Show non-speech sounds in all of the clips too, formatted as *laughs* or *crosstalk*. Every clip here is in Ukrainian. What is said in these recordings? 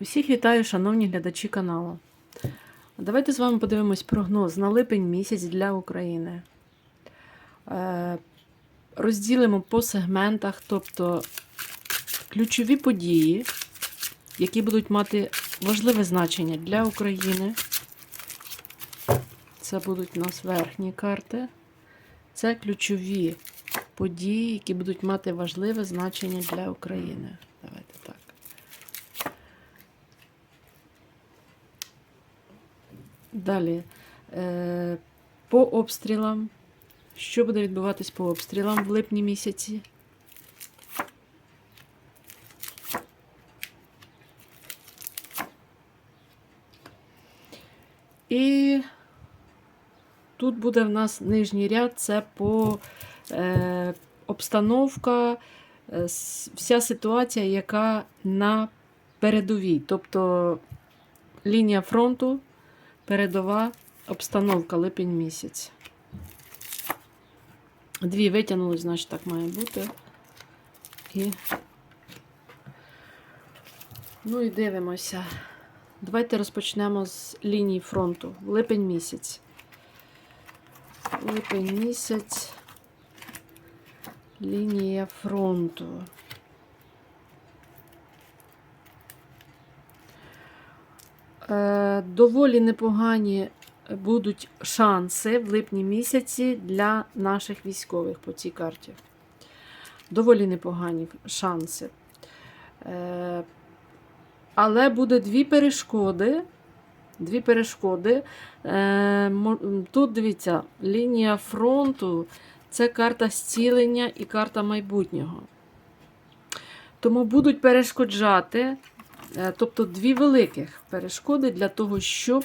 Усіх вітаю, шановні глядачі каналу. Давайте з вами подивимось прогноз на липень місяць для України. Е, Розділимо по сегментах, тобто ключові події, які будуть мати важливе значення для України. Це будуть у нас верхні карти. Це ключові події, які будуть мати важливе значення для України. Давайте так. Далі. Е, По обстрілам. Що буде відбуватись по обстрілам в липні місяці? І тут буде в нас нижній ряд, це по е, обстановка, е, вся ситуація, яка на передовій. Тобто лінія фронту, передова обстановка, липень місяць. Дві витягнули, значить так має бути. І... Ну і дивимося. Давайте розпочнемо з лінії фронту. Липень місяць. Липень місяць. Лінія фронту. Доволі непогані будуть шанси в липні місяці для наших військових по цій карті. Доволі непогані шанси. Е, але буде дві перешкоди. Дві перешкоди. Е, тут дивіться, лінія фронту це карта зцілення і карта майбутнього. Тому будуть перешкоджати, е, тобто дві великих перешкоди для того, щоб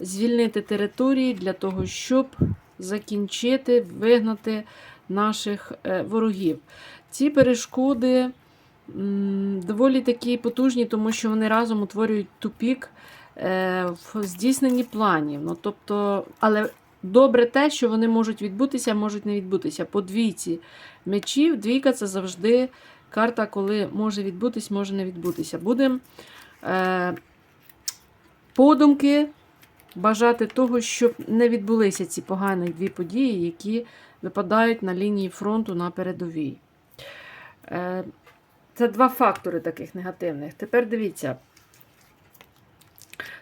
звільнити території, для того, щоб закінчити, вигнати наших е, ворогів. Ці перешкоди доволі такі потужні, тому що вони разом утворюють тупік е, в здійсненні планів. Ну, тобто, але добре те, що вони можуть відбутися, можуть не відбутися. По двійці мечів, двійка це завжди карта, коли може відбутись, може не відбутися. Будемо е, подумки бажати того, щоб не відбулися ці погані дві події, які випадають на лінії фронту на передовій. Е, Це два фактори таких негативних. Тепер дивіться.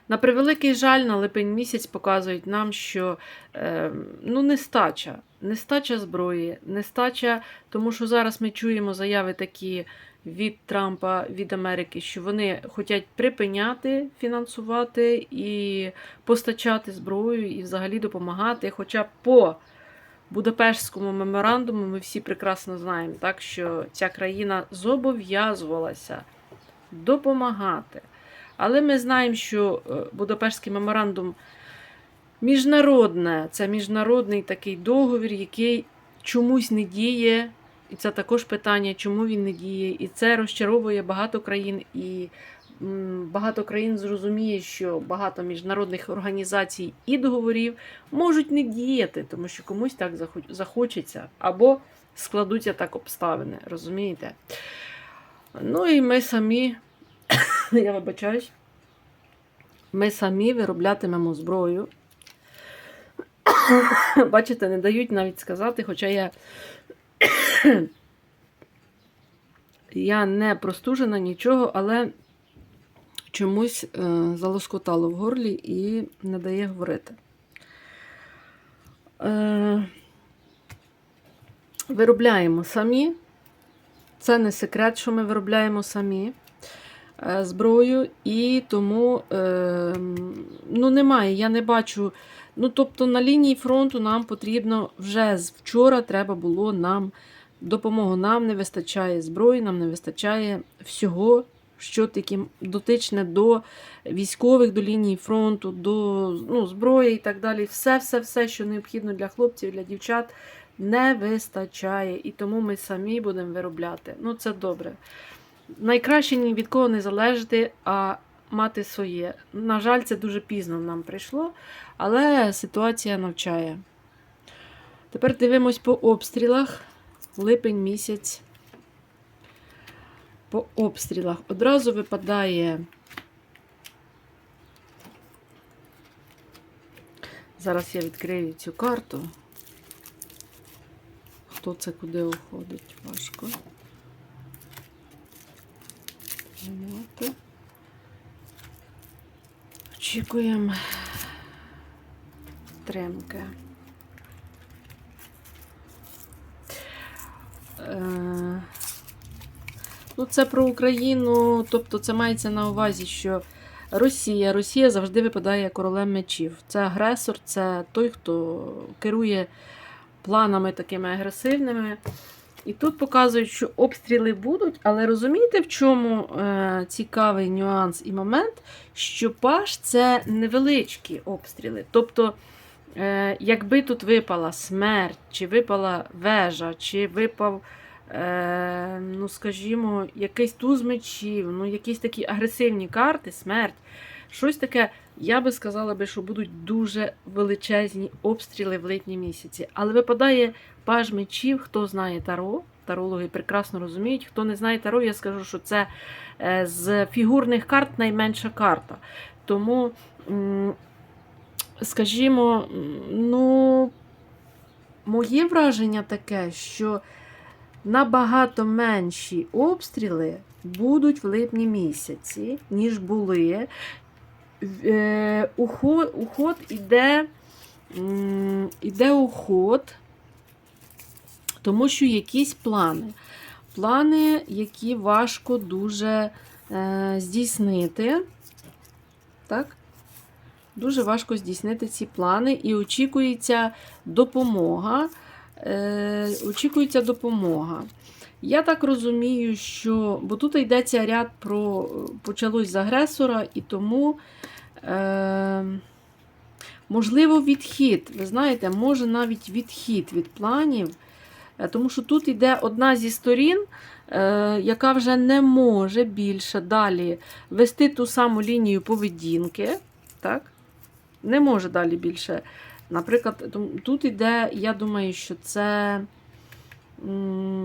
На превеликий жаль, на липень місяць показують нам, що е, ну, нестача, нестача зброї, нестача, тому що зараз ми чуємо заяви такі від Трампа, від Америки, що вони хочуть припиняти фінансувати і постачати зброю, і взагалі допомагати. Хоча по Будапештському меморандуму ми всі прекрасно знаємо, так що ця країна зобов'язувалася допомагати. Але ми знаємо, що е, Будапештський меморандум міжнародне, це міжнародний такий договір, який чомусь не діє. І це також питання, чому він не діє. І це розчаровує багато країн. І багато країн зрозуміє, що багато міжнародних організацій і договорів можуть не діяти, тому що комусь так захоч- захочеться, або складуться так обставини, розумієте? Ну і ми самі, *coughs* я вибачаюсь, ми самі вироблятимемо зброю. *laughs* Бачите, не дають навіть сказати, хоча я, *coughs* я не простужена нічого, але чомусь е, залоскотало в горлі і не дає говорити. Е, виробляємо самі. Це не секрет, що ми виробляємо самі зброю, і тому е, ну, немає. Я не бачу. Ну, тобто на лінії фронту нам потрібно вже з вчора треба було нам допомогу. Нам не вистачає зброї, нам не вистачає всього, що таке дотичне до військових, до лінії фронту, до ну, зброї і так далі. Все, все, все, що необхідно для хлопців, для дівчат, не вистачає. І тому ми самі будемо виробляти. Ну, це добре. Найкраще ні від кого не залежати, а мати своє. На жаль, це дуже пізно нам прийшло, але ситуація навчає. Тепер дивимось по обстрілах. Липень місяць. по обстрілах. Одразу випадає. Зараз я відкрию цю карту. Хто це куди уходить? Важко. Тримати. Очікуємо тримки. Е, Ну, це про Україну, тобто це мається на увазі, що Росія, Росія завжди випадає королем мечів. Це агресор, це той, хто керує планами такими агресивними. І тут показують, що обстріли будуть, але розумієте, в чому е, цікавий нюанс і момент, що паш це невеличкі обстріли. Тобто, е, якби тут випала смерть, чи випала вежа, чи випав, е, ну скажімо, якийсь туз мечів, ну якісь такі агресивні карти, смерть, щось таке, я би сказала би, що будуть дуже величезні обстріли в липні місяці. Але випадає паж мечів, хто знає таро. Тарологи прекрасно розуміють. Хто не знає таро, я скажу, що це е, з фігурних карт найменша карта. Тому, скажімо, ну, моє враження таке, що набагато менші обстріли будуть в липні місяці, ніж були. Е, Уход, уход іде, іде уход, тому що якісь плани. Плани, які важко дуже е, здійснити. Так? Дуже важко здійснити ці плани, і очікується допомога. Е, очікується допомога. Я так розумію, що бо тут йдеться ряд про почалось з агресора, і тому, е, можливо, відхід. Ви знаєте, може навіть відхід від планів, е, тому що тут йде одна зі сторін, е, яка вже не може більше далі вести ту саму лінію поведінки. Так? Не може далі більше. Наприклад, тут іде, я думаю, що це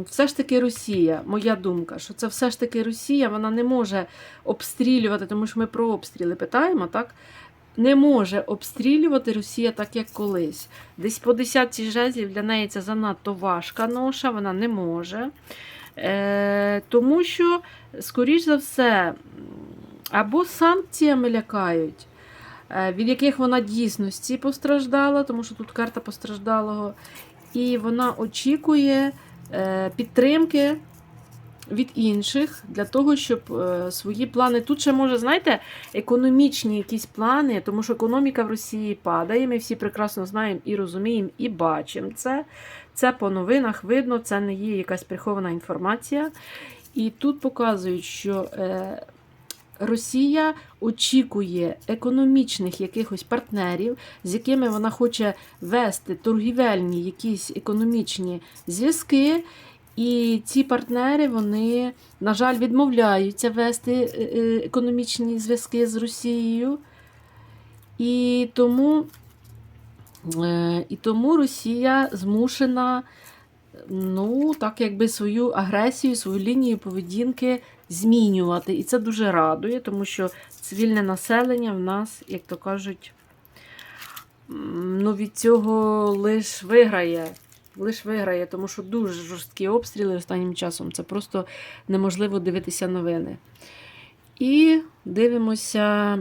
все ж таки Росія, моя думка, що це все ж таки Росія, вона не може обстрілювати, тому що ми про обстріли питаємо, так? Не може обстрілювати Росія так, як колись. Десь по десятці жезлів для неї це занадто важка ноша, вона не може. Е, тому що, скоріш за все, або санкціями лякають, е, від яких вона дійсності постраждала, тому що тут карта постраждалого, і вона очікує підтримки від інших для того, щоб е, свої плани. Тут ще може, знаєте, економічні якісь плани, тому що економіка в Росії падає. Ми всі прекрасно знаємо і розуміємо, і бачимо це. Це по новинах видно, це не є якась прихована інформація. І тут показують, що е, Росія очікує економічних якихось партнерів, з якими вона хоче вести торгівельні якісь економічні зв'язки. І ці партнери, вони, на жаль, відмовляються вести е, е, економічні зв'язки з Росією. І тому, е, і тому Росія змушена ну, так якби свою агресію, свою лінію поведінки змінювати. І це дуже радує, тому що цивільне населення в нас, як то кажуть, ну, від цього лиш виграє. Лиш виграє, тому що дуже жорсткі обстріли останнім часом. Це просто неможливо дивитися новини. І дивимося,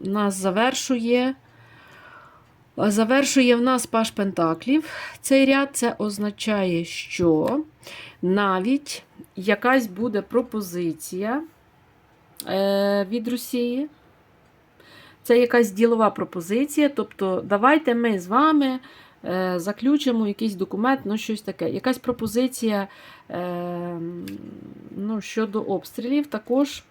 нас завершує. Завершує в нас Паш Пентаклів. Цей ряд це означає, що навіть якась буде пропозиція е, від Росії. Це якась ділова пропозиція. Тобто, давайте ми з вами е, заключимо якийсь документ, ну щось таке. Якась пропозиція е, ну, щодо обстрілів також.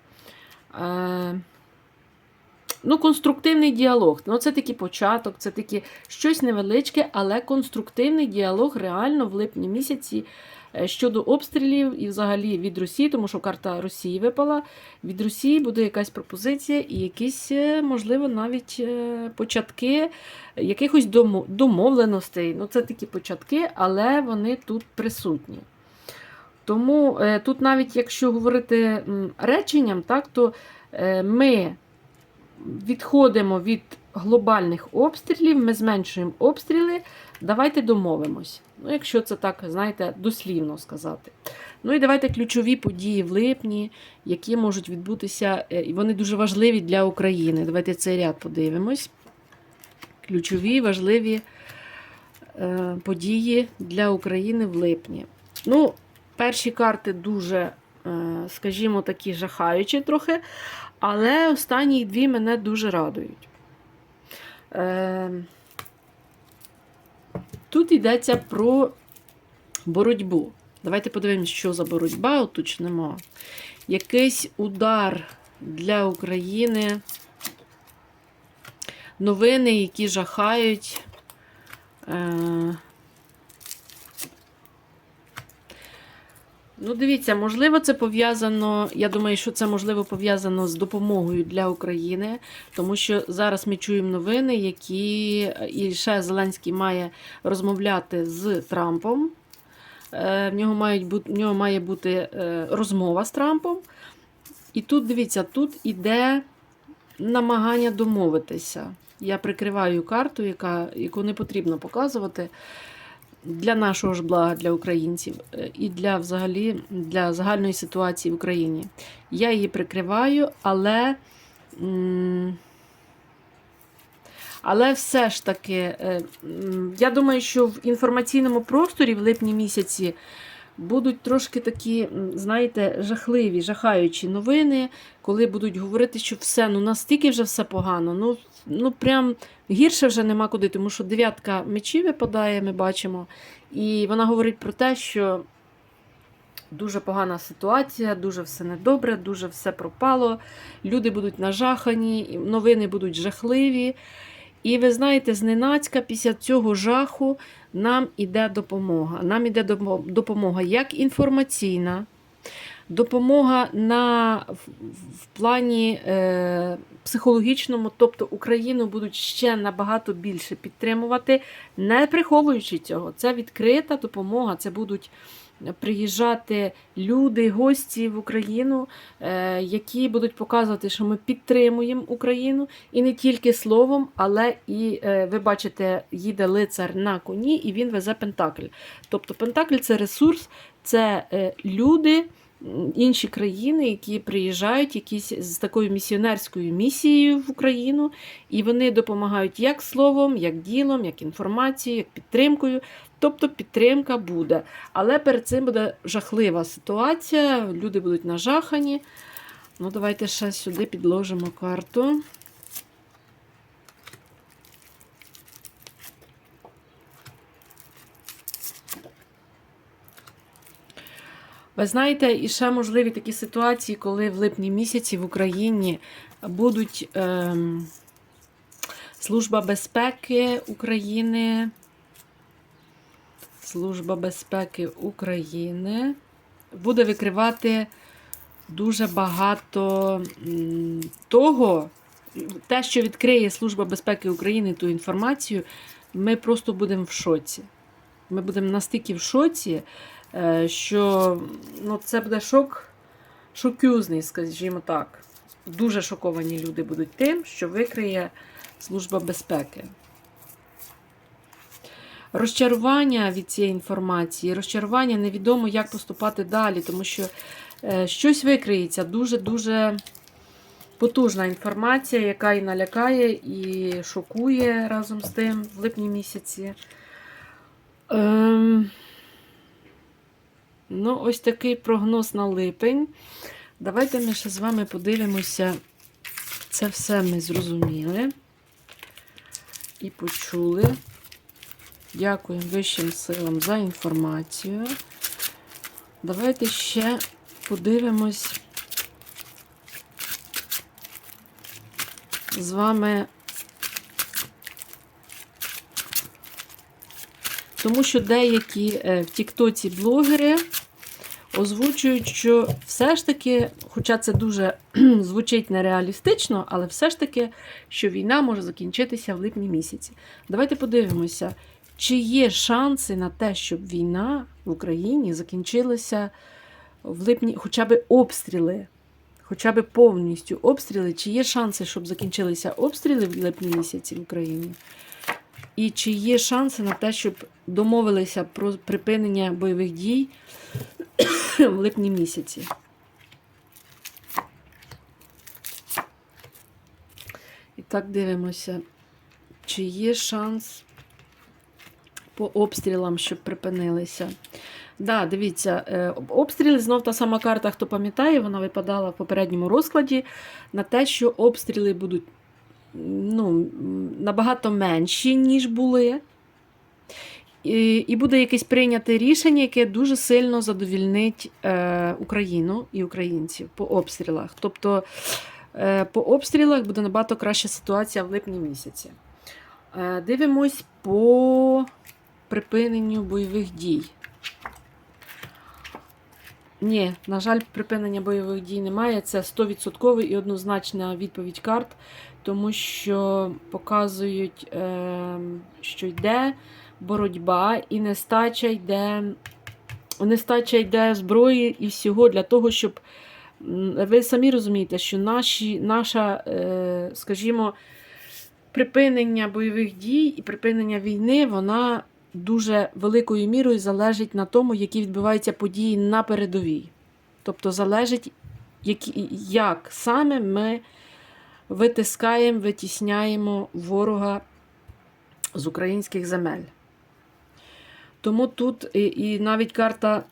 Ну, конструктивний діалог. Ну, це такий початок, це такі щось невеличке, але конструктивний діалог реально в липні місяці щодо обстрілів і взагалі від Росії, тому що карта Росії випала. Від Росії буде якась пропозиція і якісь, е, можливо, навіть е, початки якихось домовленостей. Ну, це такі початки, але вони тут присутні. Тому е, тут навіть якщо говорити реченням, так, то е, ми відходимо від глобальних обстрілів, ми зменшуємо обстріли. Давайте домовимось. Ну, якщо це так, знаєте, дослівно сказати. Ну і давайте ключові події в липні, які можуть відбутися, е, і вони дуже важливі для України. Давайте цей ряд подивимось. Ключові, важливі е, події для України в липні. Ну, перші карти дуже, е, скажімо, такі жахаючі трохи, але останні дві мене дуже радують. Е, Тут йдеться про боротьбу. Давайте подивимось, що за боротьба, уточнимо. Якийсь удар для України. Новини, які жахають. Ну, дивіться, можливо, це пов'язано. Я думаю, що це можливо пов'язано з допомогою для України, тому що зараз ми чуємо новини, які і ще Зеленський має розмовляти з Трампом. Е, В нього, мають в нього має бути е, розмова з Трампом. І тут, дивіться, тут іде намагання домовитися. Я прикриваю карту, яка, яку не потрібно показувати для нашого ж блага, для українців е, і для взагалі для загальної ситуації в Україні. Я її прикриваю, але. Але все ж таки, е, я думаю, що в інформаційному просторі в липні місяці будуть трошки такі, знаєте, жахливі, жахаючі новини, коли будуть говорити, що все, ну настільки вже все погано. Ну, ну прям гірше вже нема куди, тому що дев'ятка мечів випадає, ми бачимо. І вона говорить про те, що дуже погана ситуація, дуже все недобре, дуже все пропало. Люди будуть нажахані, новини будуть жахливі. І ви знаєте, зненацька після цього жаху нам іде допомога. Нам іде допомога як інформаційна, допомога на, в, плані е, психологічному, тобто Україну будуть ще набагато більше підтримувати, не приховуючи цього. Це відкрита допомога, це будуть приїжджати люди, гості в Україну, е, які будуть показувати, що ми підтримуємо Україну і не тільки словом, але і е, ви бачите, їде лицар на коні, і він везе Пентакль. Тобто Пентакль це ресурс, це е, люди. Інші країни, які приїжджають якісь з такою місіонерською місією в Україну, і вони допомагають як словом, як ділом, як інформацією, як підтримкою. Тобто підтримка буде. Але перед цим буде жахлива ситуація, люди будуть нажахані. Ну, давайте ще сюди підложимо карту. Ви знаєте, і ще можливі такі ситуації, коли в липні місяці в Україні будуть ем, Служба безпеки України. Служба безпеки України буде викривати дуже багато того, те, що відкриє Служба безпеки України ту інформацію, ми просто будемо в шоці. Ми будемо настільки в шоці, е, що ну, це буде шок, шокюзний, скажімо так. Дуже шоковані люди будуть тим, що викриє Служба безпеки. Розчарування від цієї інформації, розчарування невідомо, як поступати далі, тому що е, щось викриється. Дуже-дуже потужна інформація, яка і налякає, і шокує разом з тим в липні місяці. Ем, ну, ось такий прогноз на липень. Давайте ми ще з вами подивимося. Це все ми зрозуміли і почули. Дякуємо Вищим силам за інформацію. Давайте ще подивимось з вами. Тому що деякі е, в Тіктоці блогери озвучують, що все ж таки, хоча це дуже звучить нереалістично, але все ж таки, що війна може закінчитися в липні місяці. Давайте подивимося, чи є шанси на те, щоб війна в Україні закінчилася в липні, хоча б обстріли, хоча б повністю обстріли, чи є шанси, щоб закінчилися обстріли в липні місяці в Україні? І чи є шанси на те, щоб домовилися про припинення бойових дій *coughs* в липні місяці? І так дивимося, чи є шанс по обстрілам, щоб припинилися. Да, дивіться, е, обстріли знов та сама карта, хто пам'ятає, вона випадала в попередньому розкладі на те, що обстріли будуть ну, набагато менші, ніж були. І, і буде якесь прийняте рішення, яке дуже сильно задовільнить е, Україну і українців по обстрілах. Тобто е, по обстрілах буде набагато краща ситуація в липні місяці. Е, дивимось по припиненню бойових дій. Ні, на жаль, припинення бойових дій немає. Це 100% і однозначна відповідь карт, тому що показують, е, що йде боротьба і нестача йде, нестача йде зброї і всього для того, щоб ви самі розумієте, що наші, наша, е, скажімо, припинення бойових дій і припинення війни, вона дуже великою мірою залежить на тому, які відбуваються події на передовій. Тобто залежить, як саме ми витискаємо, витісняємо ворога з українських земель. Тому тут і, і навіть карта,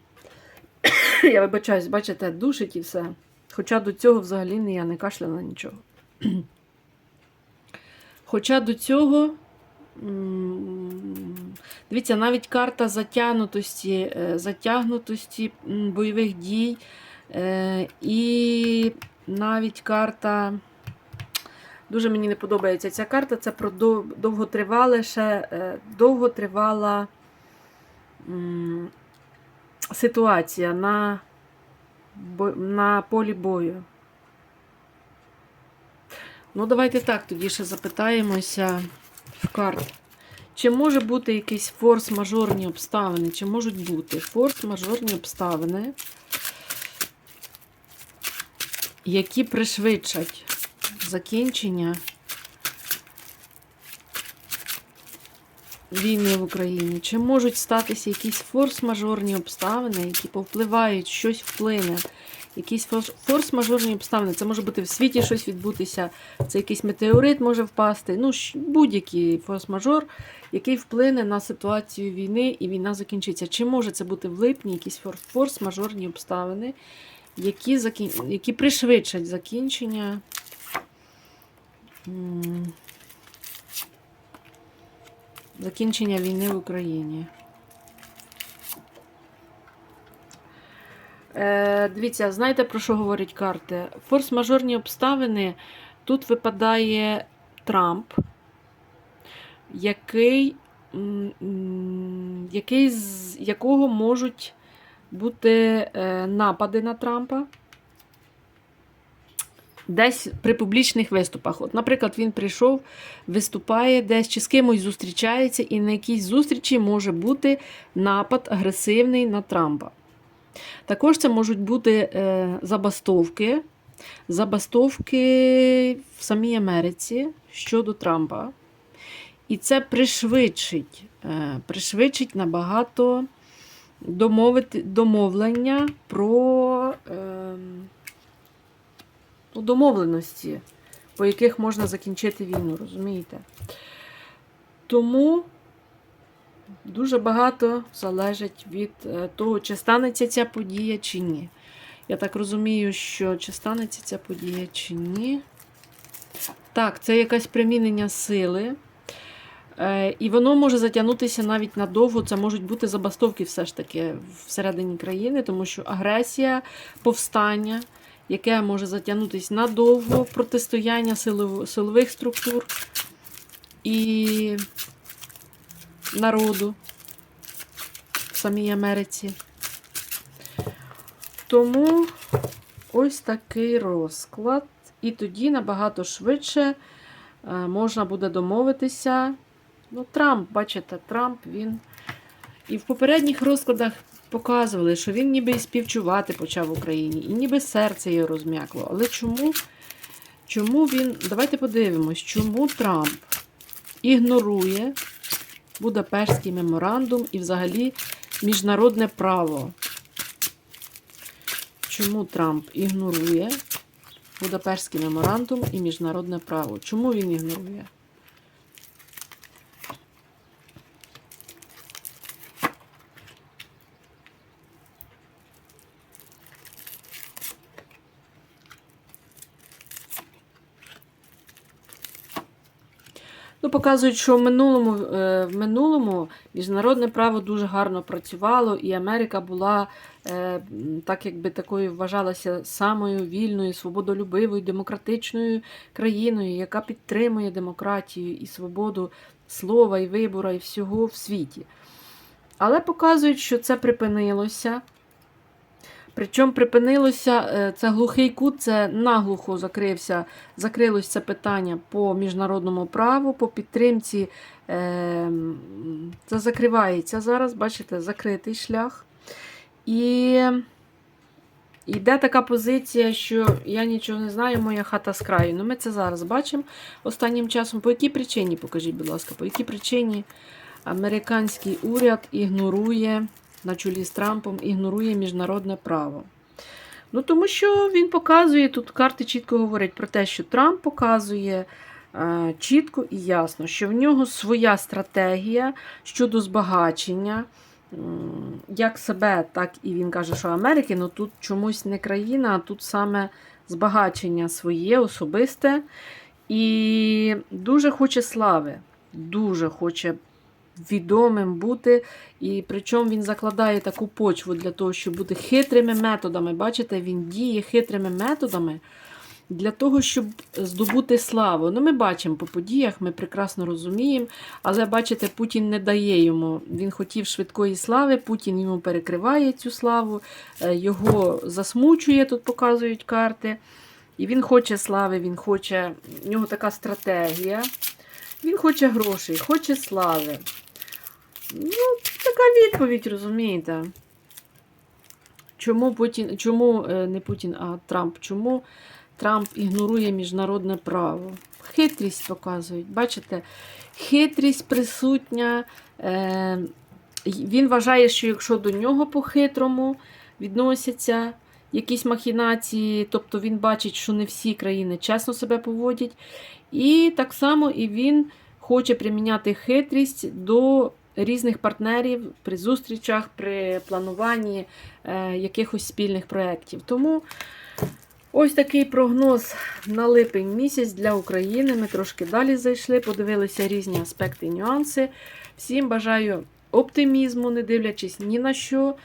*coughs* я вибачаюсь, бачите, душить і все. Хоча до цього взагалі не я не кашляла нічого. *coughs* Хоча до цього, дивіться, навіть карта затягнутості, е, затягнутості бойових дій, е, і навіть карта. Дуже мені не подобається ця карта. Це про дов- довготривале ще е, довготривала ситуація на, на полі бою. Ну, давайте так тоді ще запитаємося в карт. Чи може бути якісь форс-мажорні обставини? Чи можуть бути форс-мажорні обставини, які пришвидшать закінчення війни в Україні? Чи можуть статися якісь форс-мажорні обставини, які повпливають, щось вплине? Якісь форс- форс-мажорні обставини. Це може бути в світі щось відбутися, це якийсь метеорит може впасти. Ну, будь-який форс-мажор, який вплине на ситуацію війни, і війна закінчиться. Чи може це бути в липні якісь фор- форс-мажорні обставини, які, закін... які пришвидшать закінчення? Закінчення війни в Україні. Е, дивіться, знаєте, про що говорять карти? Форс-мажорні обставини. Тут випадає Трамп, який, який з якого можуть бути е, напади на Трампа. Десь при публічних виступах. От, наприклад, він прийшов, виступає десь чи з кимось зустрічається, і на якійсь зустрічі може бути напад агресивний на Трампа. Також це можуть бути е, забастовки, забастовки в самій Америці щодо Трампа. І це пришвидшить, е, пришвидшить набагато домовити, домовлення про е, ну, домовленості, по яких можна закінчити війну, розумієте? Тому дуже багато залежить від е, того, чи станеться ця подія, чи ні. Я так розумію, що чи станеться ця подія, чи ні. Так, це якесь примінення сили. Е, І воно може затягнутися навіть надовго. Це можуть бути забастовки все ж таки всередині країни, тому що агресія, повстання, яке може затягнутися надовго, протистояння силов- силових структур і народу в самій Америці. Тому ось такий розклад. І тоді набагато швидше е, можна буде домовитися Ну, Трамп, бачите, Трамп, він. І в попередніх розкладах показували, що він ніби і співчувати почав Україні, і ніби серце його розм'якло. Але чому, чому він. Давайте подивимось, чому Трамп ігнорує Будапештський меморандум і взагалі міжнародне право. Чому Трамп ігнорує Будапештський меморандум і міжнародне право? Чому він ігнорує? Ну, показують, що в минулому, е, в минулому міжнародне право дуже гарно працювало, і Америка була е, так, якби такою вважалася самою вільною, свободолюбивою, демократичною країною, яка підтримує демократію і свободу слова, і вибору, і всього в світі. Але показують, що це припинилося. Причому припинилося е, це глухий кут, це наглухо закрився, закрилось це питання по міжнародному праву, по підтримці. е, Це закривається зараз, бачите, закритий шлях. І йде така позиція, що я нічого не знаю, моя хата з краю. Ну, ми це зараз бачимо останнім часом. По якій причині, покажіть, будь ласка, по якій причині американський уряд ігнорує на чолі з Трампом ігнорує міжнародне право. Ну, тому що він показує, тут карти чітко говорять про те, що Трамп показує е, чітко і ясно, що в нього своя стратегія щодо збагачення, м, як себе, так і він каже, що Америки, ну тут чомусь не країна, а тут саме збагачення своє, особисте. І дуже хоче слави, дуже хоче відомим бути. І причому він закладає таку почву для того, щоб бути хитрими методами. Бачите, він діє хитрими методами для того, щоб здобути славу. Ну, ми бачимо по подіях, ми прекрасно розуміємо. Але бачите, Путін не дає йому. Він хотів швидкої слави, Путін йому перекриває цю славу, е, його засмучує, тут показують карти. І він хоче слави, він хоче, в нього така стратегія. Він хоче грошей, хоче слави. Ну, така відповідь, розумієте. Чому Путін, чому е, не Путін, а Трамп? Чому Трамп ігнорує міжнародне право? Хитрість показують. Бачите, хитрість присутня. Е, Він вважає, що якщо до нього по-хитрому відносяться якісь махінації, тобто він бачить, що не всі країни чесно себе поводять. І так само і він хоче приміняти хитрість до різних партнерів при зустрічах, при плануванні е, якихось спільних проєктів. Тому ось такий прогноз на липень місяць для України. Ми трошки далі зайшли, подивилися різні аспекти і нюанси. Всім бажаю оптимізму, не дивлячись ні на що.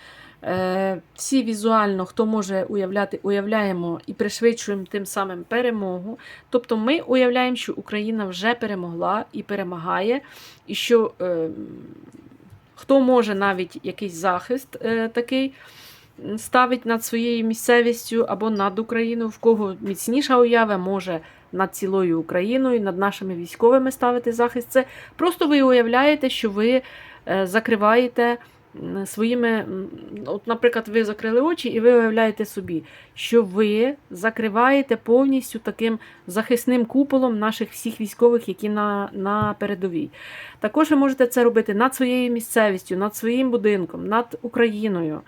Е, Всі візуально, хто може уявляти, уявляємо і пришвидшуємо тим самим перемогу. Тобто ми уявляємо, що Україна вже перемогла і перемагає, і що е, хто може навіть якийсь захист е, такий ставить над своєю місцевістю або над Україною, в кого міцніша уява може над цілою Україною, над нашими військовими ставити захист. Це просто ви уявляєте, що ви закриваєте своїми, от, наприклад, ви закрили очі, і ви уявляєте собі, що ви закриваєте повністю таким захисним куполом наших всіх військових, які на, на передовій. Також ви можете це робити над своєю місцевістю, над своїм будинком, над Україною.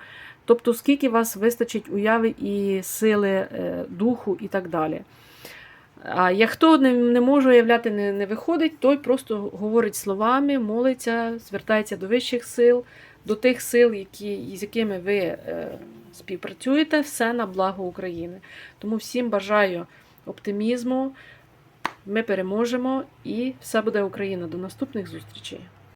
Тобто, скільки вас вистачить уяви і сили е, духу і так далі. А як хто не, не може уявляти, не, не виходить, той просто говорить словами, молиться, звертається до вищих сил, до тих сил, які, з якими ви е, співпрацюєте, все на благо України. Тому всім бажаю оптимізму. Ми переможемо і все буде Україна. До наступних зустрічей.